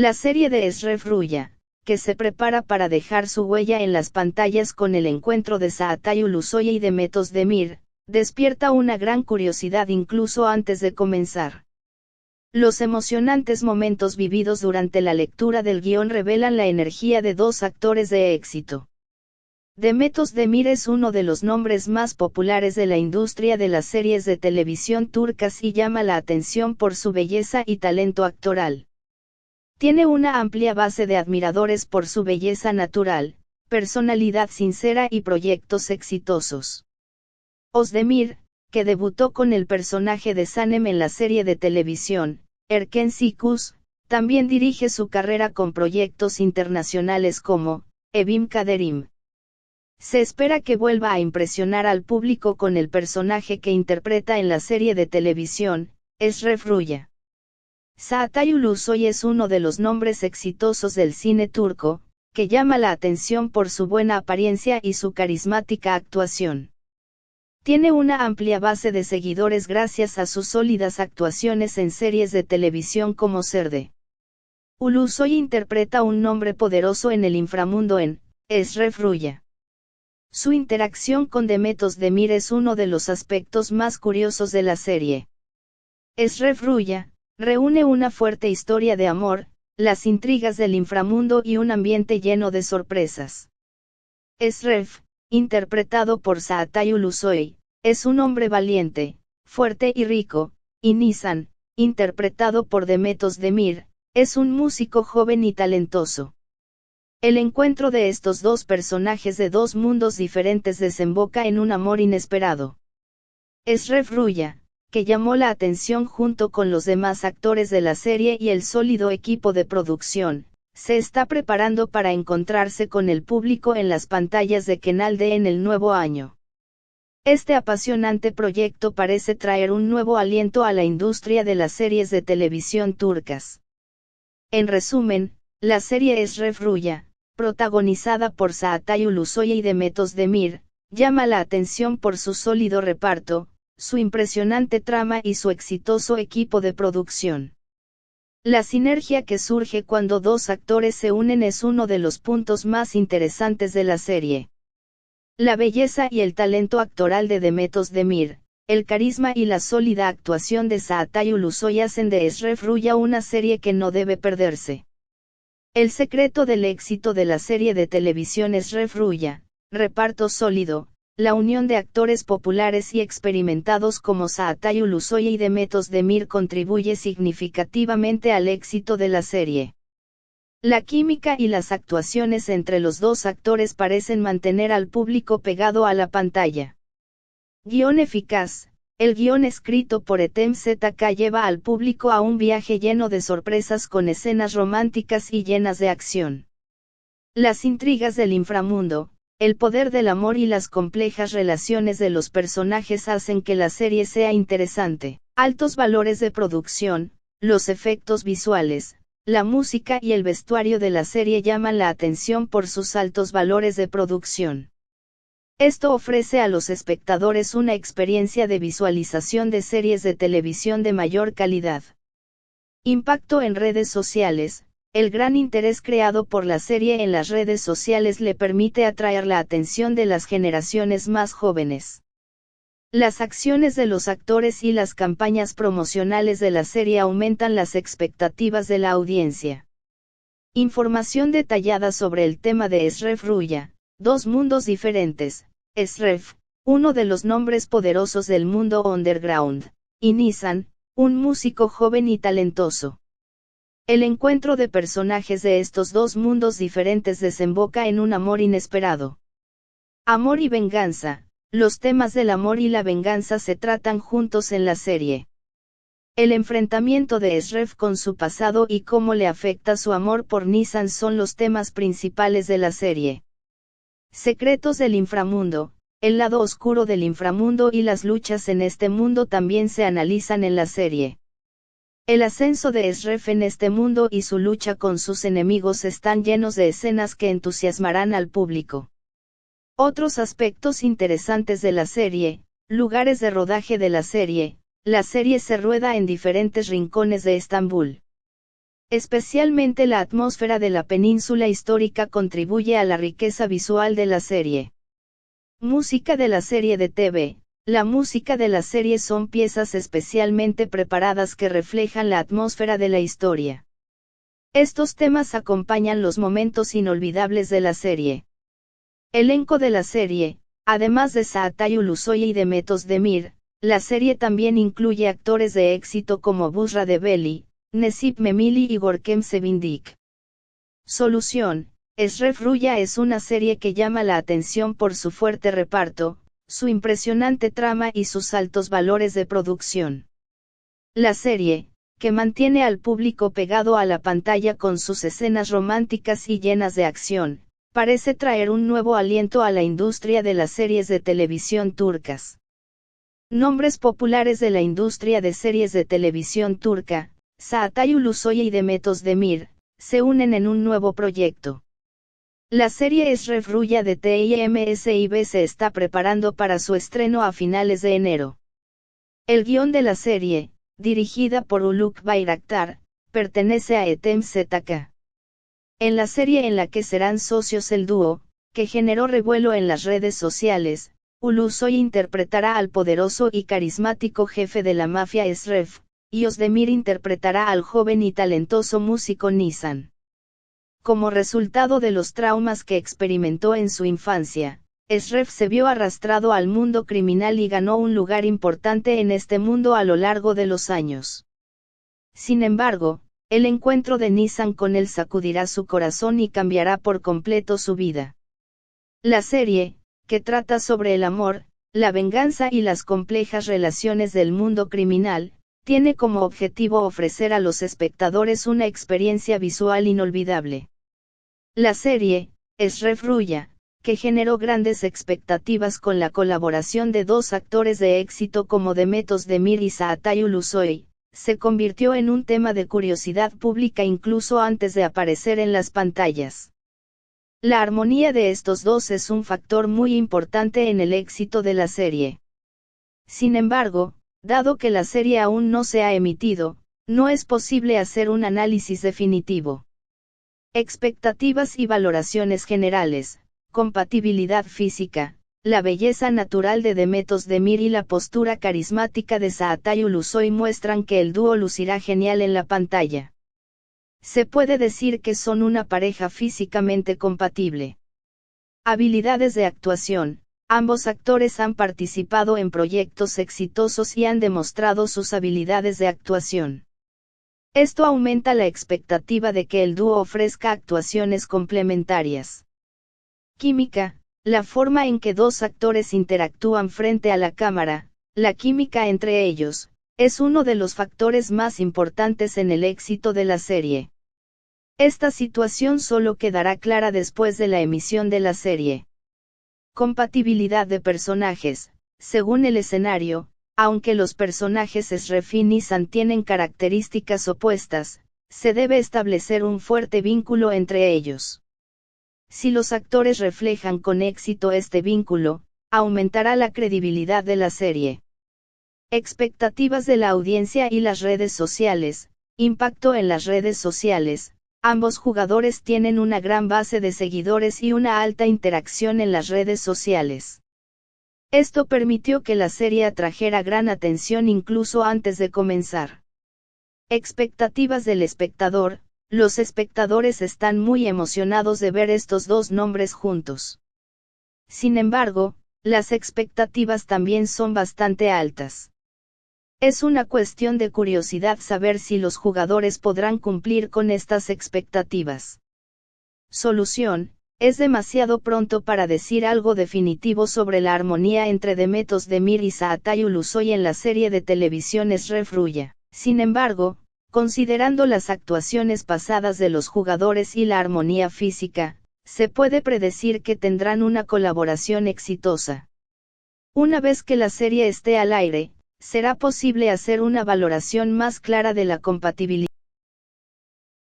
La serie de Esref Ruya, que se prepara para dejar su huella en las pantallas con el encuentro de Saatay Ulusoye y de Metos Demir, despierta una gran curiosidad incluso antes de comenzar. Los emocionantes momentos vividos durante la lectura del guion revelan la energía de dos actores de éxito. Demetos Demir es uno de los nombres más populares de la industria de las series de televisión turcas y llama la atención por su belleza y talento actoral. Tiene una amplia base de admiradores por su belleza natural, personalidad sincera y proyectos exitosos. Osdemir, que debutó con el personaje de Sanem en la serie de televisión, Erken Sikus, también dirige su carrera con proyectos internacionales como, Evim Kaderim. Se espera que vuelva a impresionar al público con el personaje que interpreta en la serie de televisión, Esref Ruya. Saatay Ulusoy es uno de los nombres exitosos del cine turco, que llama la atención por su buena apariencia y su carismática actuación. Tiene una amplia base de seguidores gracias a sus sólidas actuaciones en series de televisión como Serde. Ulusoy interpreta un nombre poderoso en el inframundo en Esref Ruya. Su interacción con Demetos Demir es uno de los aspectos más curiosos de la serie. Esref Ruya, reúne una fuerte historia de amor, las intrigas del inframundo y un ambiente lleno de sorpresas. Esref, interpretado por Saatay Ulusoy, es un hombre valiente, fuerte y rico, y Nisan, interpretado por Demetos Demir, es un músico joven y talentoso. El encuentro de estos dos personajes de dos mundos diferentes desemboca en un amor inesperado. Es Ruya, que llamó la atención junto con los demás actores de la serie y el sólido equipo de producción, se está preparando para encontrarse con el público en las pantallas de Canal D en el nuevo año. Este apasionante proyecto parece traer un nuevo aliento a la industria de las series de televisión turcas. En resumen, la serie es Ruya, protagonizada por Saatay Ulusoy y Demetos Demir, llama la atención por su sólido reparto, su impresionante trama y su exitoso equipo de producción. La sinergia que surge cuando dos actores se unen es uno de los puntos más interesantes de la serie. La belleza y el talento actoral de Demetos Demir, el carisma y la sólida actuación de Saatay Ulusoy hacen de Esref Ruya una serie que no debe perderse. El secreto del éxito de la serie de televisión es Refruya, reparto sólido, la unión de actores populares y experimentados como Saatay Ulusoy y Demetos Demir contribuye significativamente al éxito de la serie. La química y las actuaciones entre los dos actores parecen mantener al público pegado a la pantalla. Guión eficaz, el guion escrito por Etem ZK lleva al público a un viaje lleno de sorpresas con escenas románticas y llenas de acción. Las intrigas del inframundo, el poder del amor y las complejas relaciones de los personajes hacen que la serie sea interesante. Altos valores de producción, los efectos visuales, la música y el vestuario de la serie llaman la atención por sus altos valores de producción. Esto ofrece a los espectadores una experiencia de visualización de series de televisión de mayor calidad. Impacto en redes sociales. El gran interés creado por la serie en las redes sociales le permite atraer la atención de las generaciones más jóvenes. Las acciones de los actores y las campañas promocionales de la serie aumentan las expectativas de la audiencia. Información detallada sobre el tema de Esref Ruya, Dos mundos diferentes, Esref, uno de los nombres poderosos del mundo underground, y Nissan, un músico joven y talentoso. El encuentro de personajes de estos dos mundos diferentes desemboca en un amor inesperado. Amor y venganza, los temas del amor y la venganza se tratan juntos en la serie. El enfrentamiento de Esref con su pasado y cómo le afecta su amor por Nissan son los temas principales de la serie. Secretos del inframundo, el lado oscuro del inframundo y las luchas en este mundo también se analizan en la serie. El ascenso de Esref en este mundo y su lucha con sus enemigos están llenos de escenas que entusiasmarán al público. Otros aspectos interesantes de la serie, lugares de rodaje de la serie, la serie se rueda en diferentes rincones de Estambul. Especialmente la atmósfera de la península histórica contribuye a la riqueza visual de la serie. Música de la serie de TV. La música de la serie son piezas especialmente preparadas que reflejan la atmósfera de la historia. Estos temas acompañan los momentos inolvidables de la serie. Elenco de la serie, además de Saatayu Lusoye y Demetos Demir, la serie también incluye actores de éxito como Busra de Belli, Nesip Memili y Gorkem Sevindik. Solución. Esref Ruya es una serie que llama la atención por su fuerte reparto, su impresionante trama y sus altos valores de producción. La serie, que mantiene al público pegado a la pantalla con sus escenas románticas y llenas de acción, parece traer un nuevo aliento a la industria de las series de televisión turcas. Nombres populares de la industria de series de televisión turca, Saatay Ulusoy y Demetos Demir, se unen en un nuevo proyecto. La serie es Refruya de TIMSIB se está preparando para su estreno a finales de enero. El guion de la serie, dirigida por Uluk Bayraktar, pertenece a Etem ZK. En la serie en la que serán socios el dúo, que generó revuelo en las redes sociales, Ulusoy interpretará al poderoso y carismático jefe de la mafia Esref, y Osdemir interpretará al joven y talentoso músico Nissan. Como resultado de los traumas que experimentó en su infancia, Esref se vio arrastrado al mundo criminal y ganó un lugar importante en este mundo a lo largo de los años. Sin embargo, el encuentro de Nissan con él sacudirá su corazón y cambiará por completo su vida. La serie, que trata sobre el amor, la venganza y las complejas relaciones del mundo criminal, tiene como objetivo ofrecer a los espectadores una experiencia visual inolvidable. La serie, es Refruya, que generó grandes expectativas con la colaboración de dos actores de éxito como Demetos Demir y Saatay Ulusoy, se convirtió en un tema de curiosidad pública incluso antes de aparecer en las pantallas. La armonía de estos dos es un factor muy importante en el éxito de la serie. Sin embargo, Dado que la serie aún no se ha emitido, no es posible hacer un análisis definitivo. Expectativas y valoraciones generales, compatibilidad física, la belleza natural de Demetos Demir y la postura carismática de Saatay Ulusoy muestran que el dúo lucirá genial en la pantalla. Se puede decir que son una pareja físicamente compatible. Habilidades de actuación, Ambos actores han participado en proyectos exitosos y han demostrado sus habilidades de actuación. Esto aumenta la expectativa de que el dúo ofrezca actuaciones complementarias. Química, la forma en que dos actores interactúan frente a la cámara, la química entre ellos, es uno de los factores más importantes en el éxito de la serie. Esta situación solo quedará clara después de la emisión de la serie. Compatibilidad de personajes. Según el escenario, aunque los personajes Srefin y San tienen características opuestas, se debe establecer un fuerte vínculo entre ellos. Si los actores reflejan con éxito este vínculo, aumentará la credibilidad de la serie. Expectativas de la audiencia y las redes sociales. Impacto en las redes sociales. Ambos jugadores tienen una gran base de seguidores y una alta interacción en las redes sociales. Esto permitió que la serie atrajera gran atención incluso antes de comenzar. Expectativas del espectador, los espectadores están muy emocionados de ver estos dos nombres juntos. Sin embargo, las expectativas también son bastante altas. Es una cuestión de curiosidad saber si los jugadores podrán cumplir con estas expectativas. Solución, es demasiado pronto para decir algo definitivo sobre la armonía entre Demetos Demir y Saatay Ulusoy en la serie de televisión Refruya. Sin embargo, considerando las actuaciones pasadas de los jugadores y la armonía física, se puede predecir que tendrán una colaboración exitosa. Una vez que la serie esté al aire, será posible hacer una valoración más clara de la compatibilidad.